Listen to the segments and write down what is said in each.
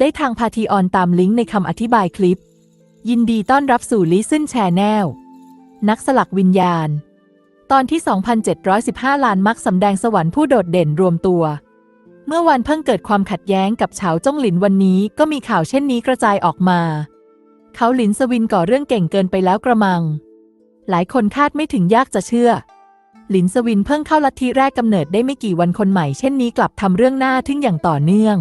ได้ทางพาทีออนตามลิงก์ในคำอธิบายคลิป ยินดีต้อนรับสู่ Listen Channel นักสลักวิญญาณ ตอนที่ 2715 ล้านมักสำแดงสวรรค์ผู้โดดเด่นรวมตัว เมื่อวันเพิ่งเกิดความขัดแย้งกับเฉาจ้งหลินวันนี้ก็มีข่าวเช่นนี้กระจายออกมา เขาหลินสวินก่อเรื่องเก่งเกินไปแล้วกระมัง หลายคนคาดไม่ถึงยากจะเชื่อ หลินสวินเพิ่งเข้าลัทธิแรกกำเนิดได้ไม่กี่วันคนใหม่เช่นนี้กลับทำเรื่องหน้าทึ่งอย่างต่อเนื่อง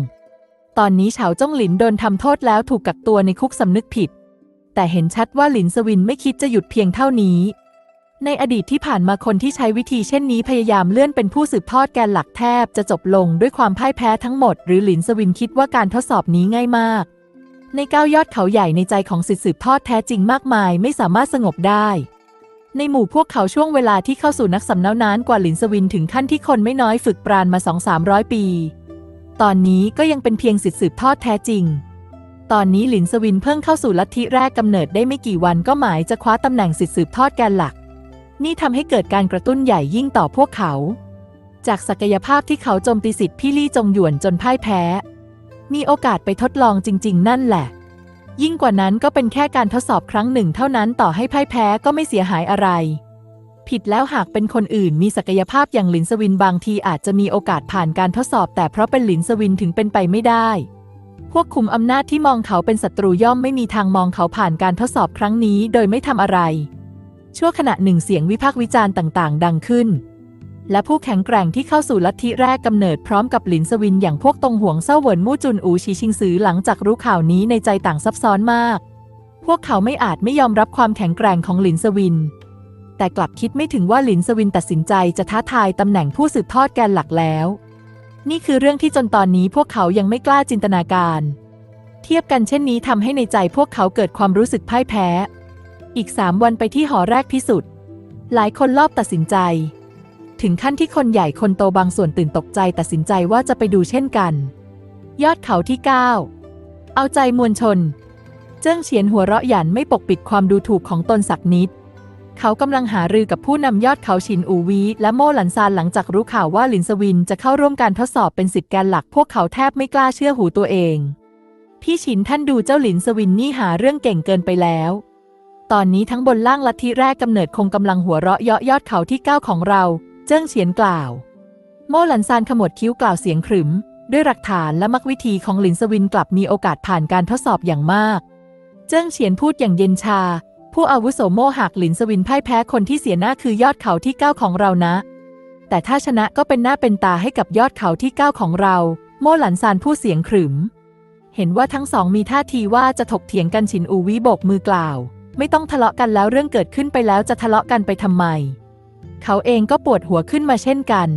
ตอนนี้เฉาจ้งหลินโดนทำโทษแล้วถูกกักตัวในคุกสำนึกผิด แต่เห็นชัดว่าหลินสวินไม่คิดจะหยุดเพียงเท่านี้ ในอดีตที่ผ่านมาคนที่ใช้วิธีเช่นนี้พยายามเลื่อนเป็นผู้สืบทอดแกนหลักแทบจะจบลงด้วยความพ่ายแพ้ทั้งหมด หรือหลินสวินคิดว่าการทดสอบนี้ง่ายมาก ในก้าวยอดเขาใหญ่ในใจของสิทธิสืบทอดแท้จริงมากมายไม่สามารถสงบได้ในหมู่พวกเขาช่วงเวลาที่เข้าสู่นักสำเนานานกว่าหลินสวินถึงขั้นที่คนไม่น้อยฝึกปราณมาสองสามร้อยปี ตอนนี้ก็ยังเป็นเพียงสิทธิสืบทอดแท้จริง ตอนนี้หลินสวินเพิ่งเข้าสู่ลัทธิแรกกำเนิดได้ไม่กี่วันก็หมายจะคว้าตำแหน่งสิทธิสืบทอดแกนหลัก นี่ทำให้เกิดการกระตุ้นใหญ่ยิ่งต่อพวกเขา จากศักยภาพที่เขาโจมตีสิทธิ์พี่ลี่จงหยวนจนพ่ายแพ้ มีโอกาสไปทดลองจริง ๆ นั่นแหละ ยิ่งกว่านั้นก็เป็นแค่การทดสอบครั้งหนึ่งเท่านั้นต่อให้พ่ายแพ้ก็ไม่เสียหายอะไร ผิดแล้วหากเป็นคนอื่นมีศักยภาพอย่างหลินสวินบางทีอาจจะมีโอกาสผ่านการทดสอบแต่เพราะเป็นหลินสวินถึงเป็นไปไม่ได้ พวกคุมอำนาจที่มองเขาเป็นศัตรูย่อมไม่มีทางมองเขาผ่านการทดสอบครั้งนี้โดยไม่ทำอะไร ชั่วขณะหนึ่งเสียงวิพากษ์วิจารณ์ต่าง ๆ ดังขึ้น และผู้แข็งแกร่งที่เข้าสู่ลัทธิแรกกำเนิดพร้อมกับหลินสวินอย่างพวกตงหวงเซาเหวินมู่จุนอูชีชิงซือหลังจากรู้ข่าวนี้ในใจต่างซับซ้อนมาก พวกเขาไม่อาจไม่ยอมรับความแข็งแกร่งของหลินสวิน แต่กลับคิดไม่ถึงว่าหลินสวินตัดสินใจจะท้าทายตำแหน่งผู้สืบทอดแกนหลักแล้ว นี่คือเรื่องที่จนตอนนี้พวกเขายังไม่กล้าจินตนาการ เทียบกันเช่นนี้ทำให้ในใจพวกเขาเกิดความรู้สึกพ่ายแพ้ อีกสามวันไปที่หอแรกพิสุทธิ์หลายคนรอบตัดสินใจ ถึงขั้นที่คนใหญ่คนโตบางส่วนตื่นตกใจตัดสินใจว่าจะไปดูเช่นกัน ยอดเขาที่ 9 เอาใจมวลชน เจิ้งเฉียนหัวเราะหยันไม่ปกปิดความดูถูกของตนสักนิด เขากำลังหารือกับผู้นำยอดเขาชินอูวี และโมหลันซานหลังจากรู้ข่าวว่าหลินสวินจะเข้าร่วมการทดสอบเป็นสิทธิ์แกนหลัก พวกเขาแทบไม่กล้าเชื่อหูตัวเอง พี่ชินท่านดูเจ้าหลินสวินนี่หาเรื่องเก่งเกินไปแล้ว ตอนนี้ทั้งบนล่างลัทธิแรกกำเนิดคงกำลังหัวเราะเยาะยอดเขาที่เก้าของเรา เจิ้งเฉียนกล่าว โมหลันซานขมวดคิ้วกล่าวเสียงขรึม ด้วยหลักฐานและมักวิธีของหลินสวินกลับมีโอกาสผ่านการทดสอบอย่างมาก เจิ้งเฉียนพูดอย่างเย็นชา ผู้อาวุโสโมหากหลินสวินพ่ายแพ้คนที่เสียหน้าคือยอดเขาที่เก้าของเรานะ แต่ถ้าชนะก็เป็นหน้าเป็นตาให้กับยอดเขาที่เก้าของเรา โม่หลันซานพูดเสียงขรึม เห็นว่าทั้งสองมีท่าทีว่าจะถกเถียงกันชินอูวิโบกมือกล่าว ไม่ต้องทะเลาะกันแล้วเรื่องเกิดขึ้นไปแล้วจะทะเลาะกันไปทำไม เขาเองก็ปวดหัวขึ้นมาเช่นกัน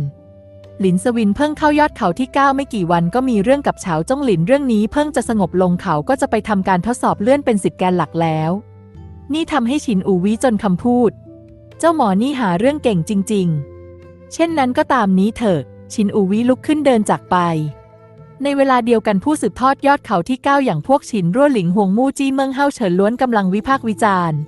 หลินสวินเพิ่งเข้ายอดเขาที่ 9 ไม่กี่วันก็มีเรื่องกับเฉาจ้องหลินเรื่องนี้เพิ่งจะสงบลงเขาก็จะไปทำการทดสอบเลื่อนเป็นสิทธิ์แกนหลักแล้ว นี่ทำให้ชินอูวิจนคำพูด เจ้าหมอนี่หาเรื่องเก่งจริง ๆ เช่นนั้นก็ตามนี้เถอะชินอูวิลุกขึ้นเดินจากไป ในเวลาเดียวกันผู้สืบทอดยอดเขาที่9อย่างพวกฉินรั่วหลิงหวงมู่จี้เมืองเฮาเฉินล้วนกำลังวิพากษ์วิจารณ์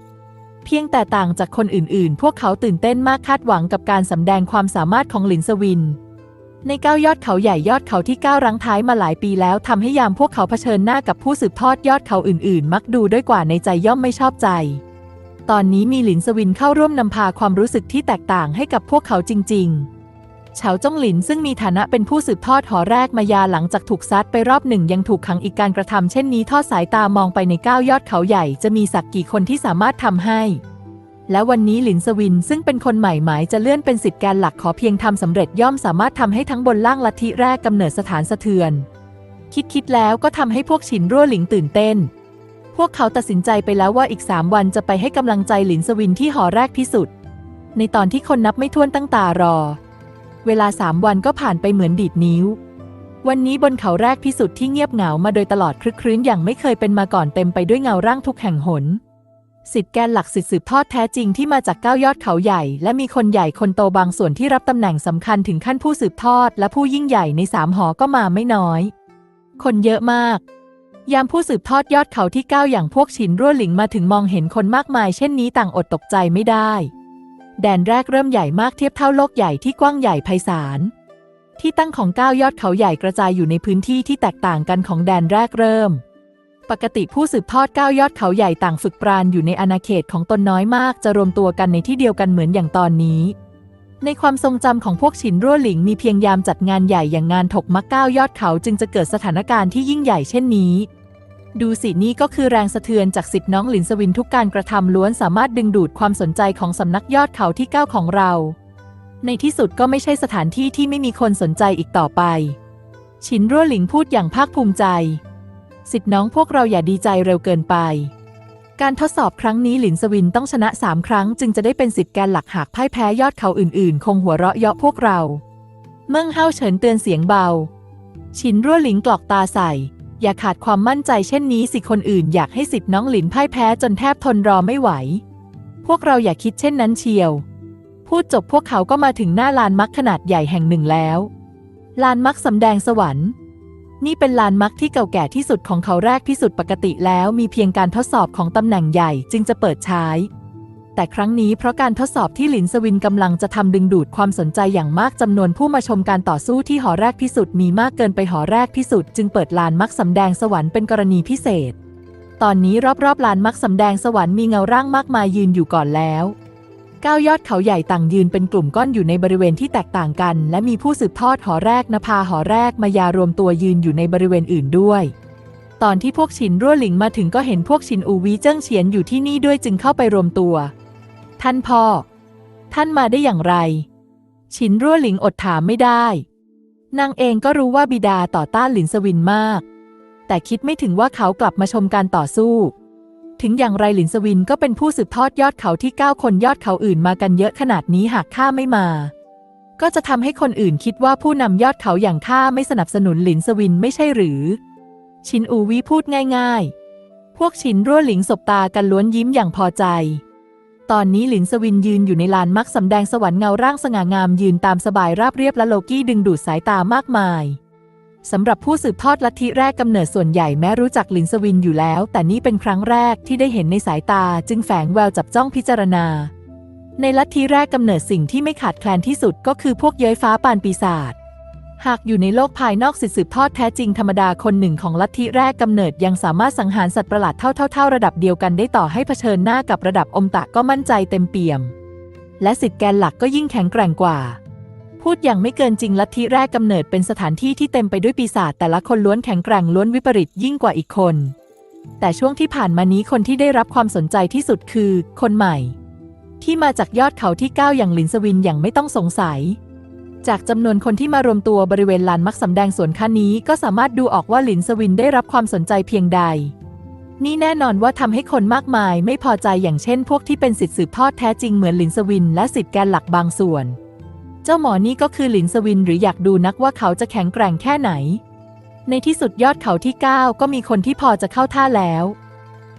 เพียงแต่ต่างจากคนอื่นๆ พวกเขาตื่นเต้นมากคาดหวังกับการสำแดงความสามารถของหลินสวิน ในก้ายอดเขาใหญ่ยอดเขาที่ก้ารั้งท้ายมาหลายปีแล้วทำให้ยามพวกเขาเผชิญหน้ากับผู้สืบทอดยอดเขาอื่นๆ มักดูด้วยกว่าในใจย่อมไม่ชอบใจ ตอนนี้มีหลินสวินเข้าร่วมนำพาความรู้สึกที่แตกต่างให้กับพวกเขาจริง ๆ เฉาจ้องหลินซึ่งมีฐานะเป็นผู้สืบทอดหอแรกมายาหลังจากถูกซัดไปรอบหนึ่งยังถูกขังอีกการกระทำเช่นนี้ทอดสายตามองไปในก้าวยอดเขาใหญ่จะมีสักกี่คนที่สามารถทำให้ และวันนี้หลินสวินซึ่งเป็นคนใหม่หมายจะเลื่อนเป็นสิทธิ์แกนหลักขอเพียงทำสำเร็จย่อมสามารถทำให้ทั้งบนล่างลัทธิแรกกำเนิดสถานสะเทือน คิดคิดแล้วก็ทำให้พวกฉินรั่วหลิงตื่นเต้น พวกเขาตัดสินใจไปแล้วว่าอีกสามวันจะไปให้กำลังใจหลินสวินที่หอแรกพิสุด ในตอนที่คนนับไม่ถ้วนตั้งตารอ เวลาสามวันก็ผ่านไปเหมือนดีดนิ้ววันนี้บนเขาแรกพิสุดที่เงียบเหงามาโดยตลอดคลึกครื้นอย่างไม่เคยเป็นมาก่อนเต็มไปด้วยเงาร่างทุกแห่งหน สิทธิ์แกนหลักสิทธิสืบทอดแท้จริงที่มาจากเก้ายอดเขาใหญ่ และมีคนใหญ่คนโตบางส่วนที่รับตำแหน่งสำคัญถึงขั้นผู้สืบทอด และผู้ยิ่งใหญ่ในสามหอก็มาไม่น้อย คนเยอะมาก ยามผู้สืบทอดยอดเขาที่เก้าอย่างพวกฉินรั่วหลิงมาถึงมองเห็นคนมากมาย เช่นนี้ต่างอดตกใจไม่ได้ แดนแรกเริ่มใหญ่มากเทียบเท่าโลกใหญ่ที่กว้างใหญ่ไพศาลที่ตั้งของเก้ายอดเขาใหญ่กระจายอยู่ในพื้นที่ที่แตกต่างกันของแดนแรกเริ่ม ปกติผู้สืบทอดก้ายอดเขาใหญ่ต่างฝึกปราณอยู่ในอาณาเขตของตนน้อยมาก จะรวมตัวกันในที่เดียวกันเหมือนอย่างตอนนี้ ในความทรงจำของพวกฉินรั่วหลิงมีเพียงยามจัดงานใหญ่อย่างงานถกมักก้ายอดเขาจึงจะเกิดสถานการณ์ที่ยิ่งใหญ่เช่นนี้ดูสินี่ก็คือแรงสะเทือนจากสิทธิ์น้องหลินสวินทุกการกระทำล้วนสามารถดึงดูดความสนใจของสำนักยอดเขาที่ก้าของเรา ในที่สุดก็ไม่ใช่สถานที่ที่ไม่มีคนสนใจอีกต่อไปฉินรั่วหลิงพูดอย่างภาคภูมิใจ สิทธิ์น้องพวกเราอย่าดีใจเร็วเกินไป การทดสอบครั้งนี้หลินสวินต้องชนะสามครั้ง จึงจะได้เป็นสิทธิ์แกนหลักหากพ่ายแพ้ยอดเขาอื่นๆ คงหัวเราะเยาะพวกเรา เมิ่งเฮาเฉินเตือนเสียงเบาฉินรั่วหลิงกลอกตาใส่ อย่าขาดความมั่นใจเช่นนี้สิคนอื่นอยากให้สิทธิ์น้องหลินพ่ายแพ้จนแทบทนรอไม่ไหว พวกเราอย่าคิดเช่นนั้นเชียว พูดจบพวกเขาก็มาถึงหน้าลานมักขนาดใหญ่แห่งหนึ่งแล้ว ลานมักสำแดงสวรรค์ นี่เป็นลานมักที่เก่าแก่ที่สุดของเขาแรกที่สุดปกติแล้วมีเพียงการทดสอบของตำแหน่งใหญ่จึงจะเปิดใช้ แต่ครั้งนี้เพราะการทดสอบที่หลินสวินกำลังจะทำดึงดูดความสนใจอย่างมากจำนวนผู้มาชมการต่อสู้ที่หอแรกที่สุดมีมากเกินไปหอแรกที่สุดจึงเปิดลานมักสำแดงสวรรค์เป็นกรณีพิเศษ ตอนนี้รอบๆลานมักสำแดงสวรรค์มีเงาร่างมากมายยืนอยู่ก่อนแล้ว ก้าวยอดเขาใหญ่ต่างยืนเป็นกลุ่มก้อนอยู่ในบริเวณที่แตกต่างกัน และมีผู้สืบทอดหอแรกนภาหอแรกมายารวมตัวยืนอยู่ในบริเวณอื่นด้วย ตอนที่พวกฉินรั่วหลิงมาถึงก็เห็นพวกฉินอูวีเจิ้งเฉียนอยู่ที่นี่ด้วยจึงเข้าไปรวมตัว ท่านพ่อ ท่านมาได้อย่างไรฉินรั่วหลิงอดถามไม่ได้นางเองก็รู้ว่าบิดาต่อต้านหลินสวินมาก แต่คิดไม่ถึงว่าเขากลับมาชมการต่อสู้ ถึงอย่างไรหลินสวินก็เป็นผู้สืบทอดยอดเขาที่เก้าคนยอดเขาอื่นมากันเยอะขนาดนี้หากข้าไม่มา ก็จะทำให้คนอื่นคิดว่าผู้นำยอดเขาอย่างข้าไม่สนับสนุนหลินสวินไม่ใช่หรือ ชินอูวีพูดง่าย ๆ พวกชินรั่วหลิงสบตากันล้วนยิ้มอย่างพอใจ ตอนนี้หลินสวินยืนอยู่ในลานมักสำแดงสวรรค์เงาร่างสง่างามยืนตามสบายราบเรียบและโลกี้ดึงดูดสายตามากมาย สำหรับผู้สืบทอดลัทธิแรกกำเนิดส่วนใหญ่แม้รู้จักลินสวินอยู่แล้ว แต่นี่เป็นครั้งแรกที่ได้เห็นในสายตาจึงแฝงแววจับจ้องพิจารณา ในลัทธิแรกกำเนิดสิ่งที่ไม่ขาดแคลนที่สุดก็คือพวกเย้ยฟ้าปานปีศาจหากอยู่ในโลกภายนอกสิทธิสืบทอดแท้จริงธรรมดาคนหนึ่งของลัทธิแรกกำเนิดยังสามารถสังหารสัตว์ประหลาดเท่าๆระดับเดียวกันได้ต่อให้เผชิญหน้ากับระดับอมตะก็มั่นใจเต็มเปี่ยม และสิทธิแกนหลักก็ยิ่งแข็งแกร่งกว่า พูดอย่างไม่เกินจริงลัทธิแรกกำเนิดเป็นสถานที่ที่เต็มไปด้วยปีศาจแต่ละคนล้วนแข็งแกร่งล้วนวิปริตยิ่งกว่าอีกคน แต่ช่วงที่ผ่านมานี้คนที่ได้รับความสนใจที่สุดคือ คนใหม่ ที่มาจากยอดเขาที่ก้าวอย่างหลินสวินอย่างไม่ต้องสงสัย จากจำนวนคนที่มารวมตัวบริเวณลานมักสำแดงสวนค้านี้ก็สามารถดูออกว่าหลินสวินได้รับความสนใจเพียงใด นี่แน่นอนว่าทำให้คนมากมายไม่พอใจอย่างเช่น พวกที่เป็นสิทธิสืบทอดแท้จริงเหมือนหลินสวิน และสิทธิแกนหลักบางส่วน เจ้าหมอนี่ก็คือหลินสวินหรืออยากดูนักว่าเขาจะแข็งแกร่งแค่ไหน ในที่สุดยอดเขาที่ 9 ก็มีคนที่พอจะเข้าท่าแล้ว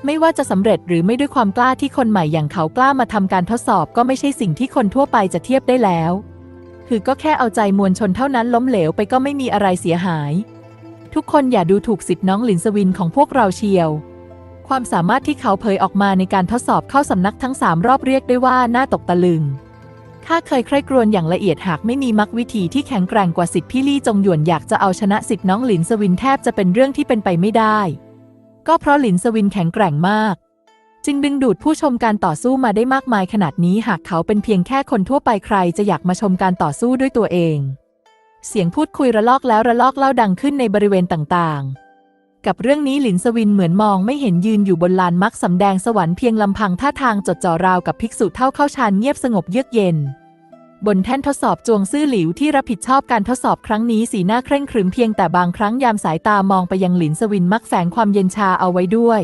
ไม่ว่าจะสำเร็จหรือไม่ด้วยความกล้าที่คนใหม่อย่างเขากล้ามาทำการทดสอบก็ไม่ใช่สิ่งที่คนทั่วไปจะเทียบได้แล้ว คือก็แค่เอาใจมวลชนเท่านั้นล้มเหลวไปก็ไม่มีอะไรเสียหาย ทุกคนอย่าดูถูกสิทธิ์น้องหลินสวินของพวกเราเชียวความสามารถที่เขาเผยออกมาในการทดสอบเข้าสำนักทั้งสามรอบเรียกได้ว่าน่าตกตะลึง ข้าเคยใคร่ครวญอย่างละเอียดหากไม่มีมักวิธีที่แข็งแกร่งกว่าสิทธิพี่ลี่จงหยวนอยากจะเอาชนะสิทธิน้องหลินสวินแทบจะเป็นเรื่องที่เป็นไปไม่ได้ ก็เพราะหลินสวินแข็งแกร่งมาก จึงดึงดูดผู้ชมการต่อสู้มาได้มากมายขนาดนี้หากเขาเป็นเพียงแค่คนทั่วไปใครจะอยากมาชมการต่อสู้ด้วยตัวเอง เสียงพูดคุยระลอกแล้วระลอกเล่าดังขึ้นในบริเวณต่างๆ กับเรื่องนี้หลินสวินเหมือนมองไม่เห็นยืนอยู่บนลานมักสำแดงสวรรค์เพียงลำพังท่าทางจดจ่อราวกับภิกษุเท่าเข้าฌานเงียบสงบเยือกเย็น บนแท่นทดสอบจวงซื่อหลิวที่รับผิดชอบการทดสอบครั้งนี้สีหน้าเคร่งครึมเพียงแต่บางครั้งยามสายตามองไปยังหลินสวินมักแฝงความเย็นชาเอาไว้ด้วย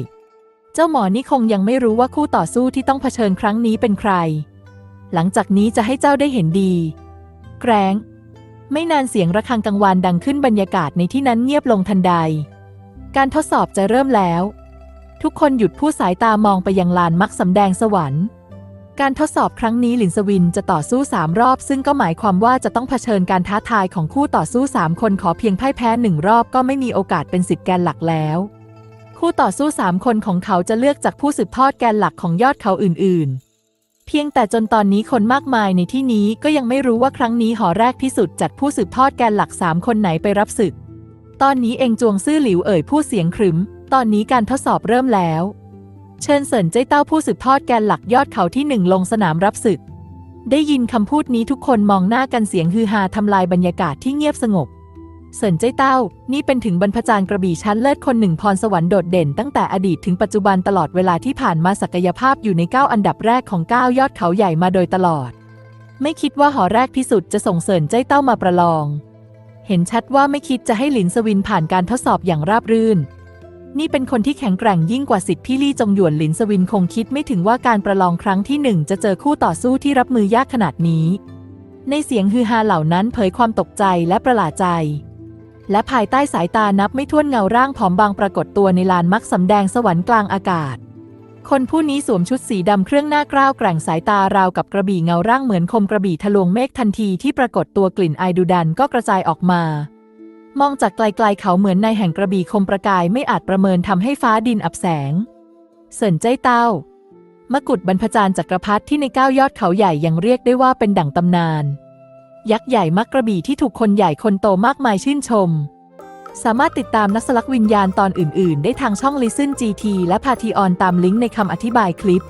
เจ้าหมอนี่คงยังไม่รู้ว่าคู่ต่อสู้ที่ต้องเผชิญครั้งนี้เป็นใคร หลังจากนี้จะให้เจ้าได้เห็นดี แกรงไม่นานเสียงระฆังกังวานดังขึ้นบรรยากาศในที่นั้นเงียบลงทันใด การทดสอบจะเริ่มแล้ว ทุกคนหยุดผู้สายตามองไปยังลานมักสำแดงสวรรค์ การทดสอบครั้งนี้หลินสวินจะต่อสู้สามรอบ ซึ่งก็หมายความว่าจะต้องเผชิญการท้าทายของคู่ต่อสู้สามคนขอเพียงพ่ายแพ้หนึ่งรอบก็ไม่มีโอกาสเป็นสิทธิ์แกนหลักแล้ว คู่ต่อสู้สามคนของเขาจะเลือกจากผู้สืบทอดแกนหลักของยอดเขาอื่น ๆเพียงแต่จนตอนนี้คนมากมายในที่นี้ก็ยังไม่รู้ว่าครั้งนี้หอแรกที่สุดจัดผู้สืบทอดแกนหลักสามคนไหนไปรับศึก ตอนนี้เองจวงซื่อหลิวเอ่ยผู้เสียงขรึม ตอนนี้การทดสอบเริ่มแล้ว เชิญเสินเจ้เต้าผู้สืบทอดแกนหลักยอดเขาที่หนึ่งลงสนามรับศึก ได้ยินคำพูดนี้ทุกคนมองหน้ากันเสียงฮือฮาทำลายบรรยากาศที่เงียบสงบ เสินเจ้เต้า นี่เป็นถึงบรรพจารย์กระบี่ชั้นเลิศคนหนึ่งพรสวรรค์โดดเด่นตั้งแต่อดีตถึงปัจจุบันตลอดเวลาที่ผ่านมาศักยภาพอยู่ใน 9 อันดับแรกของ 9 ยอดเขาใหญ่มาโดยตลอด ไม่คิดว่าหอแรกที่สุดจะส่งเสินเจ้เต้ามาประลอง เห็นชัดว่าไม่คิดจะให้หลินสวินผ่านการทดสอบอย่างราบรื่น นี่เป็นคนที่แข็งแกร่งยิ่งกว่าสิทธิพี่ลี่จงหยวนหลินสวินคงคิดไม่ถึงว่าการประลองครั้งที่หนึ่งจะเจอคู่ต่อสู้ที่รับมือยากขนาดนี้ ในเสียงฮือฮาเหล่านั้นเผยความตกใจและประหลาดใจ และภายใต้สายตานับไม่ถ้วนเงาร่างผอมบางปรากฏตัวในลานมักสำแดงสวรรค์กลางอากาศ คนผู้นี้สวมชุดสีดำเครื่องหน้ากล้าวแกร่งสายตาราวกับกระบี่เงาร่างเหมือนคมกระบี่ทะลวงเมฆทันทีที่ปรากฏตัวกลิ่นไอดุดันก็กระจายออกมา มองจากไกลๆเขาเหมือนในายแห่งกระบี่คมประกายไม่อาจประเมินทำให้ฟ้าดินอับแสง เสินเจ้ยเต้ามกุฎบรรพจารย์จักรพรรดิที่ในก้าวยอดเขาใหญ่ยังเรียกได้ว่าเป็นดั่งตำนาน ยักษ์ใหญ่มักกระบี่ที่ถูกคนใหญ่คนโตมากมายชื่นชม สามารถติดตามนักสลักวิญญาณตอนอื่น ๆ ได้ทางช่อง Listen GT และพาทีออนตามลิงก์ในคำอธิบายคลิป